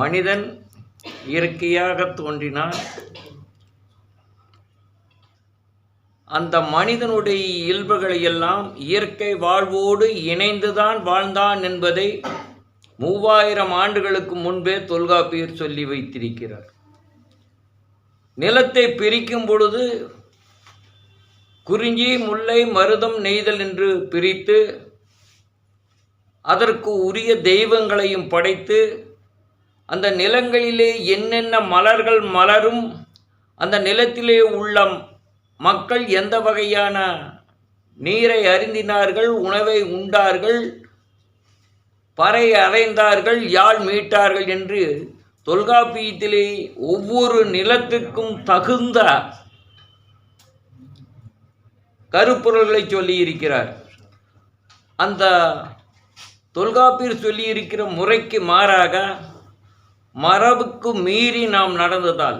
மனிதன் இயற்கையாக தோன்றினான். அந்த மனிதனுடைய இயல்புகளை எல்லாம் இயற்கை வாழ்வோடு இணைந்துதான் வாழ்ந்தான் என்பதை மூவாயிரம் ஆண்டுகளுக்கு முன்பே தொல்காப்பியர் சொல்லி வைத்திருக்கிறார். நிலத்தை பிரிக்கும் பொழுது குறிஞ்சி முல்லை மருதம் நெய்தல் என்று பிரித்து அதற்கு உரிய தெய்வங்களையும் படைத்து அந்த நிலங்களிலே என்னென்ன மலர்கள் மலரும் அந்த நிலத்திலே உள்ள மக்கள் எந்த வகையான நீரை அருந்தினார்கள் உணவை உண்டார்கள் பறை அறைந்தார்கள் யாழ் மீட்டார்கள் என்று தொல்காப்பியத்திலே ஒவ்வொரு நிலத்துக்கும் தகுந்த கருப்பொருள்களை சொல்லியிருக்கிறார். அந்த தொல்காப்பியர் சொல்லியிருக்கிற முறைக்கு மாறாக மரபுக்கு மீறி நாம் நடந்ததால்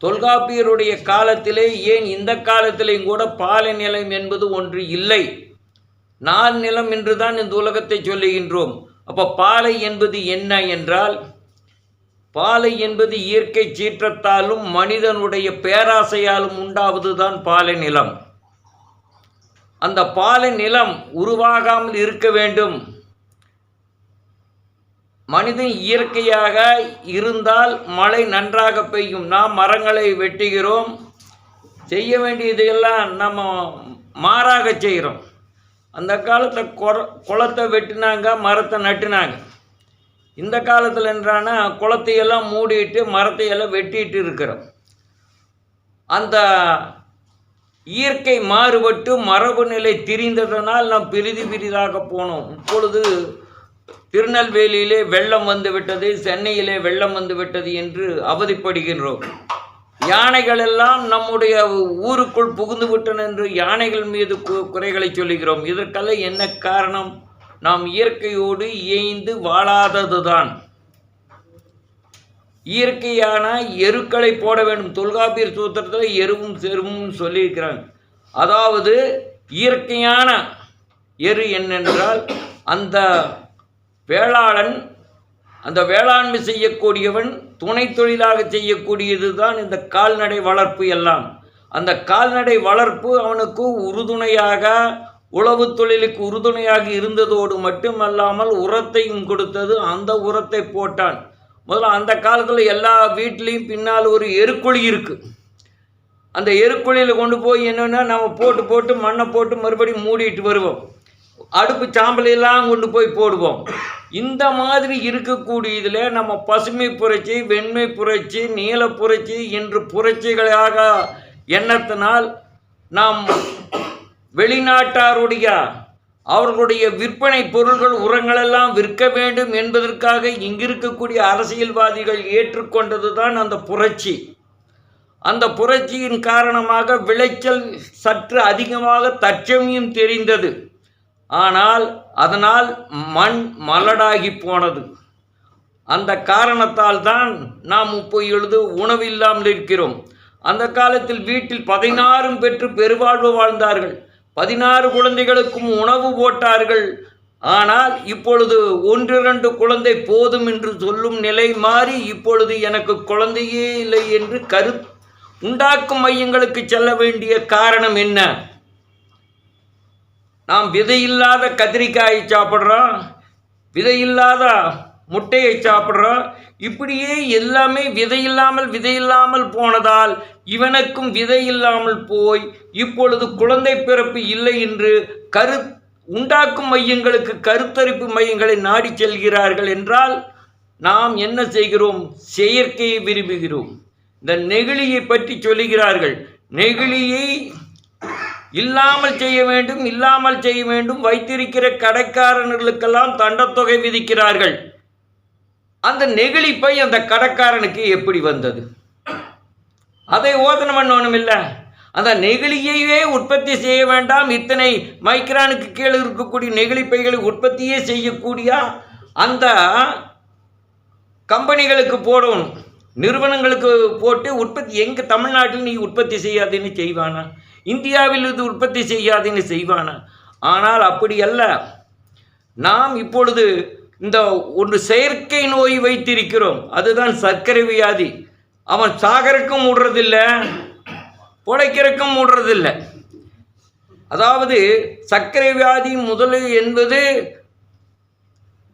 தொல்காப்பியருடைய காலத்திலே ஏன் இந்த காலத்திலேயும் கூட பாலை நிலம் என்பது ஒன்று இல்லை? நான் நிலம் என்று தான் இந்த உலகத்தை சொல்லுகின்றோம். அப்போ பாலை என்பது என்ன என்றால் பாலை என்பது இயற்கை சீற்றத்தாலும் மனிதனுடைய பேராசையாலும் உண்டாவதுதான் பாலை நிலம். அந்த பாலை நிலம் உருவாகாமல் இருக்க வேண்டும். மனிதன் இயற்கையாக இருந்தால் மழை நன்றாக பெய்யும். நாம் மரங்களை வெட்டுகிறோம். செய்ய வேண்டியதையெல்லாம் நம்ம மாறாக செய்கிறோம். அந்த காலத்தில் குர குளத்தை வெட்டினாங்க மரத்தை நட்டுனாங்க. இந்த காலத்தில் என்றானா குளத்தையெல்லாம் மூடிட்டு மரத்தையெல்லாம் வெட்டிட்டு இருக்கிறோம். அந்த இயற்கை மாறுபட்டு மரபு நிலை திரிந்ததனால் நாம் பிரிதி பிரிதாக போனோம். இப்பொழுது திருநெல்வேலியிலே வெள்ளம் வந்துவிட்டது சென்னையிலே வெள்ளம் வந்துவிட்டது என்று அவதிப்படுகின்றோம். யானைகள் எல்லாம் நம்முடைய ஊருக்குள் புகுந்து விட்டன என்று யானைகள் மீது கு- குறைகளை சொல்லுகிறோம். இதற்கெல்லாம் என்ன காரணம்? நாம் இயற்கையோடு இயைந்து வாழாததுதான். இயற்கையான எருக்களை போட வேண்டும். தொல்காப்பியர் சூத்திரத்தில் எருவும் செருவும் சொல்லியிருக்கிறாங்க. அதாவது இயற்கையான எரு என்னென்றால் அந்த வேளாளன் அந்த வேளாண்மை செய்யக்கூடியவன் துணை தொழிலாக செய்யக்கூடியது தான் இந்த கால்நடை வளர்ப்பு எல்லாம். அந்த கால்நடை வளர்ப்பு அவனுக்கு உறுதுணையாக உழவு தொழிலுக்கு உறுதுணையாக இருந்ததோடு மட்டுமல்லாமல் உரத்தையும் கொடுத்தது. அந்த உரத்தை போட்டான். முதல்ல அந்த காலத்தில் எல்லா வீட்லேயும் பின்னால் ஒரு எருக்குழி இருக்குது அந்த எருக்குழியில் கொண்டு போய் என்னென்னா நம்ம போட்டு போட்டு மண்ணை போட்டு மறுபடியும் மூடிட்டு வருவோம். அடுப்பு சாம்பலையெல்லாம் கொண்டு போய் போடுவோம். இந்த மாதிரி இருக்கக்கூடியதில் நம்ம பசுமை புரட்சி வெண்மை புரட்சி நீல புரட்சி என்று புரட்சிகளாக எண்ணத்தினால் நாம் வெளிநாட்டாருடைய அவர்களுடைய விற்பனை பொருள்கள் உரங்களெல்லாம் விற்க வேண்டும் என்பதற்காக இங்கிருக்கக்கூடிய அரசியல்வாதிகள் ஏற்றுக்கொண்டது தான் அந்த புரட்சி. அந்த புரட்சியின் காரணமாக விளைச்சல் சற்று அதிகமாக தற்சமயம் தெரிந்தது. ஆனால் அதனால் மண் மலடாகி போனது. அந்த காரணத்தால் தான் நாம் இப்பொழுது உணவு உணவில்லாமல் இருக்கிறோம். அந்த காலத்தில் வீட்டில் பதினாறும் பெற்று பெருவாழ்வு வாழ்ந்தார்கள். பதினாறு குழந்தைகளுக்கும் உணவு போட்டார்கள். ஆனால் இப்பொழுது ஒன்றிரண்டு குழந்தை போதும் என்று சொல்லும் நிலை மாறி இப்பொழுது எனக்கு குழந்தையே இல்லை என்று கரு உண்டாக்கும் மையங்களுக்கு செல்ல வேண்டிய காரணம் என்ன? நாம் விதையில்லாத கத்திரிக்காயை சாப்பிட்றோம் விதையில்லாத முட்டையை சாப்பிட்றோம் இப்படியே எல்லாமே விதையில்லாமல் விதையில்லாமல் போனதால் இவனுக்கும் விதையில்லாமல் போய் இப்பொழுது குழந்தை பிறப்பு இல்லை என்று கரு உண்டாக்கும் மையங்களுக்கு கருத்தரிப்பு மையங்களை நாடி செல்கிறார்கள் என்றால் நாம் என்ன செய்கிறோம்? செயற்கையை விரும்புகிறோம். இந்த நெகிழியை பற்றி சொல்லுகிறார்கள். நெகிழியை இல்லாமல் செய்ய வேண்டும் இல்லாமல் செய்ய வேண்டும் வைத்திருக்கிற கடைக்காரர்களுக்கெல்லாம் தண்டத்தொகை விதிக்கிறார்கள். அந்த நெகிழிப்பை அந்த கடைக்காரனுக்கு எப்படி வந்தது? அதை ஓதனம் பண்ணணும் இல்லை. அந்த நெகிழியையே உற்பத்தி செய்ய வேண்டாம். இத்தனை மைக்ரானுக்கு கீழே இருக்கக்கூடிய நெகிழிப்பைகளை உற்பத்தியே செய்யக்கூடிய அந்த கம்பெனிகளுக்கு போடணும். நிறுவனங்களுக்கு போட்டு உற்பத்தி எங்கே தமிழ்நாட்டில் நீ உற்பத்தி செய்யாதுன்னு செய்வானா? இந்தியாவில் இது உற்பத்தி செய்யாதுன்னு செய்வானா. ஆனால் அப்படி அல்ல நாம் இப்பொழுது இந்த ஒரு செயற்கை நோய் வைத்திருக்கிறோம். அதுதான் சர்க்கரை வியாதி. அவன் சாகரக்கும் விடுறதில்ல பிழைக்கிறக்கும் விடுறதில்ல அதாவது சர்க்கரை வியாதி முதல் என்பது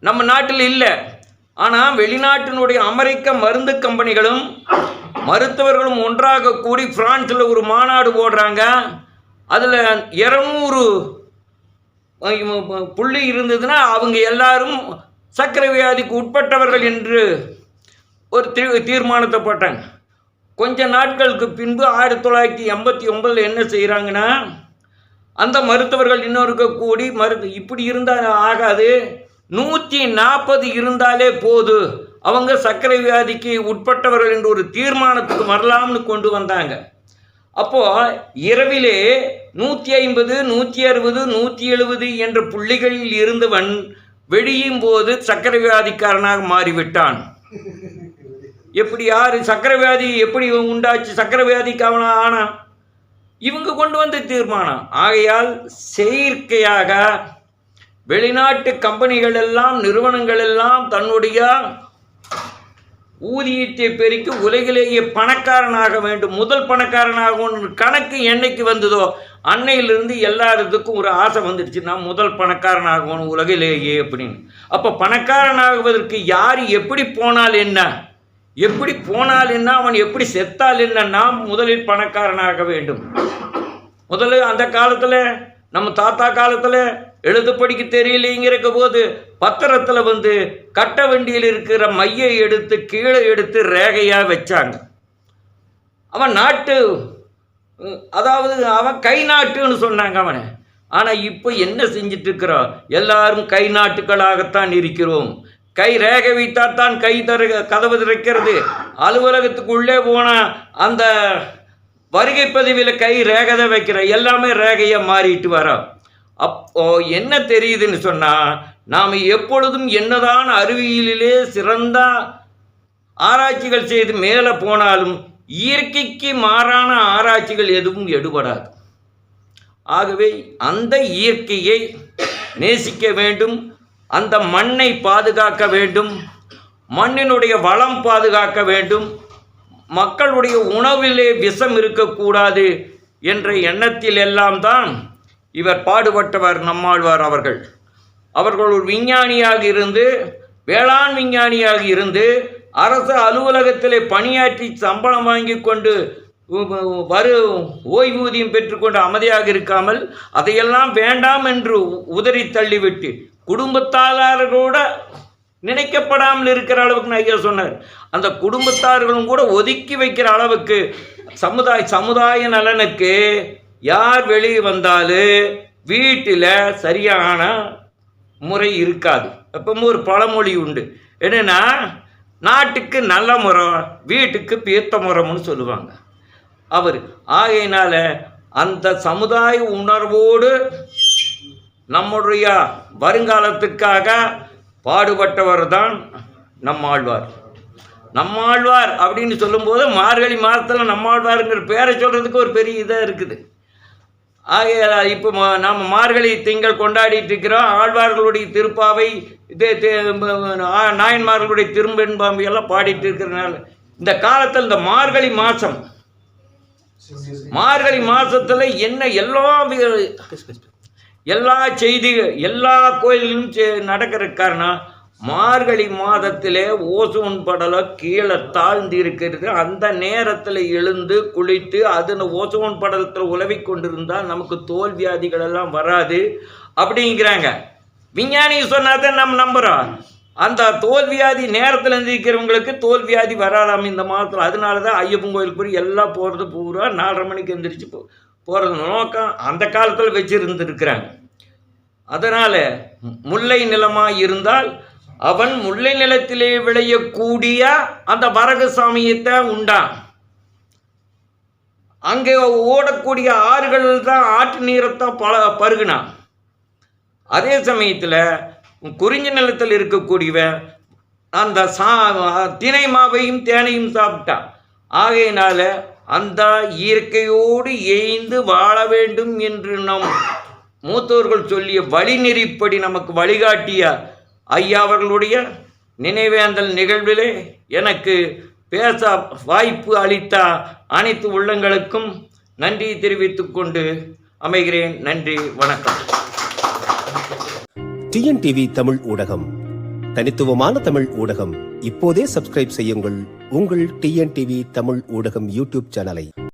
நம்ம நாட்டில் இல்லை. ஆனால் வெளிநாட்டினுடைய அமெரிக்க மருந்து கம்பெனிகளும் மருத்துவர்களும் ஒன்றாக கூடி பிரான்ஸில் ஒரு மாநாடு போடுறாங்க. அதில் இரநூறு புள்ளி இருந்ததுன்னா அவங்க எல்லாரும் சர்க்கரை வியாதிக்கு உட்பட்டவர்கள் என்று ஒரு தீ தீர்மானத்தை போட்டாங்க. கொஞ்ச நாட்களுக்கு பின்பு ஆயிரத்தி தொள்ளாயிரத்தி எண்பத்தி ஒன்பதில் என்ன செய்கிறாங்கன்னா அந்த மருத்துவர்கள் இன்னொருக்க கூடி மருத்து இப்படி இருந்தால் ஆகாது. நூற்றி நாற்பது இருந்தாலே போது. அவங்க சர்க்கரை வியாதிக்கு உட்பட்டவர்கள் என்று ஒரு தீர்மானத்துக்கு வரலாம்னு கொண்டு வந்தாங்க. அப்போது இரவிலே நூற்றி ஐம்பது நூற்றி அறுபது நூற்றி எழுபது என்ற புள்ளிகளில் இருந்தவன் வெடியும் போது சர்க்கரை வியாதிக்காரனாக மாறிவிட்டான். எப்படி யார் சர்க்கரை வியாதி எப்படி உண்டாச்சு? சர்க்கரை வியாதிக்கு அவனா ஆனான் இவங்க கொண்டு வந்த தீர்மானம். ஆகையால் செயற்கையாக வெளிநாட்டு கம்பெனிகள் எல்லாம் நிறுவனங்கள் எல்லாம் தன்னுடைய ஊதியத்தை பெருக்கி உலகிலேயே பணக்காரனாக வேண்டும். முதல் பணக்காரனாக கணக்கு என்னைக்கு வந்ததோ அன்னையிலிருந்து எல்லாத்துக்கும் ஒரு ஆசை வந்துடுச்சு. நான் முதல் பணக்காரனாகணும் உலகிலேயே அப்படின்னு. அப்போ பணக்காரனாகுவதற்கு யார் எப்படி போனால் என்ன? எப்படி போனால் என்ன? அவன் எப்படி செத்தால் என்ன? நாம் முதலில் பணக்காரனாக வேண்டும். முதல்ல அந்த காலத்தில் நம்ம தாத்தா காலத்தில் எழுத படிக்க தெரியலைங்கிறக்க போது பத்திரத்தில் வந்து கட்ட வண்டியில் இருக்கிற மையை எடுத்து கீழே எடுத்து ரேகையாக வச்சாங்க. அவன் நாட்டு அதாவது அவன் கை நாட்டுன்னு சொன்னாங்க அவனை. ஆனால் இப்போ என்ன செஞ்சிட்டு இருக்கிறான் எல்லாரும் கை நாட்டுகளாகத்தான் இருக்கிறோம். கை ரேகை வைத்தால்தான் கை தரு கதவு திறக்கிறது. அலுவலகத்துக்குள்ளே போனால் அந்த வருகை பதிவில் கை ரேகதை வைக்கிற. எல்லாமே ரேகையாக மாறிட்டு வரோம் அப்போ என்ன தெரியுதுன்னு சொன்னால் நாம் எப்பொழுதும் என்னதான் அறிவியலிலே சிறந்த ஆராய்ச்சிகள் செய்து மேலே போனாலும் இயற்கைக்கு மாறான ஆராய்ச்சிகள் எதுவும் எடுபடாது. ஆகவே அந்த இயற்கையை நேசிக்க வேண்டும் அந்த மண்ணை பாதுகாக்க வேண்டும் மண்ணினுடைய வளம் பாதுகாக்க வேண்டும் மக்களுடைய உணவிலே விஷம் இருக்கக்கூடாது என்ற எண்ணத்தில் எல்லாம் தான் இவர் பாடுபட்டவர் நம்மாழ்வார் அவர்கள். அவர்கள் ஒரு விஞ்ஞானியாக இருந்து வேளாண் விஞ்ஞானியாக இருந்து அரசு அலுவலகத்திலே பணியாற்றி சம்பளம் வாங்கி கொண்டு வரு ஓய்வூதியம் பெற்றுக்கொண்டு அமைதியாக இருக்காமல் அதையெல்லாம் வேண்டாம் என்று உதறி தள்ளிவிட்டு குடும்பத்தாளர்களோட நினைக்கப்படாமல் இருக்கிற அளவுக்கு நான் ஐயா சொன்னார். அந்த குடும்பத்தார்களும் கூட ஒதுக்கி வைக்கிற அளவுக்கு சமுதாய சமுதாய நலனுக்கு யார் வெளியே வந்தாலும் வீட்டில் சரியான முறை இருக்காது. எப்பவும் ஒரு பழமொழி உண்டு. என்னென்னா நாட்டுக்கு நல்ல முறை வீட்டுக்கு பீர்த்த முறம்னு சொல்லுவாங்க. அவர் ஆகையினால அந்த சமுதாய உணர்வோடு நம்முடைய வருங்காலத்துக்காக பாடுபட்டவர் தான் நம்மாழ்வார் நம்மாழ்வார் அப்படின்னு சொல்லும்போது மார்கழி மாதத்தில் நம்மாழ்வாருங்கிற பேரை சொல்கிறதுக்கு ஒரு பெரிய இதாக இருக்குது. ஆகிய இப்போ நம்ம மார்கழி திங்கள் கொண்டாடிட்டு இருக்கிறோம். ஆழ்வார்களுடைய திருப்பாவை நாயன்மார்களுடைய திரும்பெண்பாம்பு எல்லாம் பாடிட்டு இருக்கிறனால இந்த காலத்தில் இந்த மார்கழி மாதம் மார்கழி மாதத்தில் என்ன எல்லா எல்லா செய்திகள் எல்லா கோயில்களும் நடக்கிற காரணம் மார்கழி மாதத்திலே ஓசோன் படலம் கீழே தாழ்ந்து இருக்கிறது அந்த நேரத்தில் எழுந்து குளித்து அதில் ஓசோன் படலத்தில் உலவி கொண்டிருந்தால் நமக்கு தோல் வியாதிகள் எல்லாம் வராது. அப்படிங்கிறாங்க. விஞ்ஞானி சொன்னாதான் நம்ம நம்புகிறோம் அந்த தோல்வியாதி நேரத்தில் எந்திரிக்கிறவங்களுக்கு தோல் வியாதி வராதாம் இந்த மாதத்தில். அதனால தான் ஐயப்பன் கோயிலுக்கு போய் எல்லாம் போகிறது பூரா நாலரை மணிக்கு எந்திரிச்சு போ போகிறது நோக்கம் அந்த காலத்தில் வச்சுருந்துருக்கிறாங்க. அதனால் முல்லை நிலமாக இருந்தால் அவன் முல்லை நிலத்திலே விளையக்கூடிய அந்த வரகு சாமியத்தை உண்டான். அங்கே ஓடக்கூடிய ஆறுகள் தான் ஆற்று நீரைத்தான் பல பருகுனான். அதே சமயத்தில் குறிஞ்சி நிலத்தில் இருக்கக்கூடியவன் அந்த சா தினை மாவையும் தேனையும் சாப்பிட்டான். ஆகையினால அந்த இயற்கையோடு ஏய்ந்து வாழ வேண்டும் என்று நம் மூத்தோர்கள் சொல்லிய வழிநெறிப்படி நமக்கு வழிகாட்டிய ஐயா அவர்களுடைய நினைவேந்தல் நிகழ்விலே எனக்கு பேச வாய்ப்பு அளித்த அனைத்து உள்ளங்களுக்கும் நன்றி தெரிவித்துக் கொண்டு அமைகிறேன். நன்றி வணக்கம். டிஎன்டிவி தமிழ் ஊடகம். தனித்துவமான தமிழ் ஊடகம். இப்போதே சப்ஸ்கிரைப் செய்யுங்கள் உங்கள் டிஎன்டிவி தமிழ் ஊடகம் யூடியூப் சேனலை.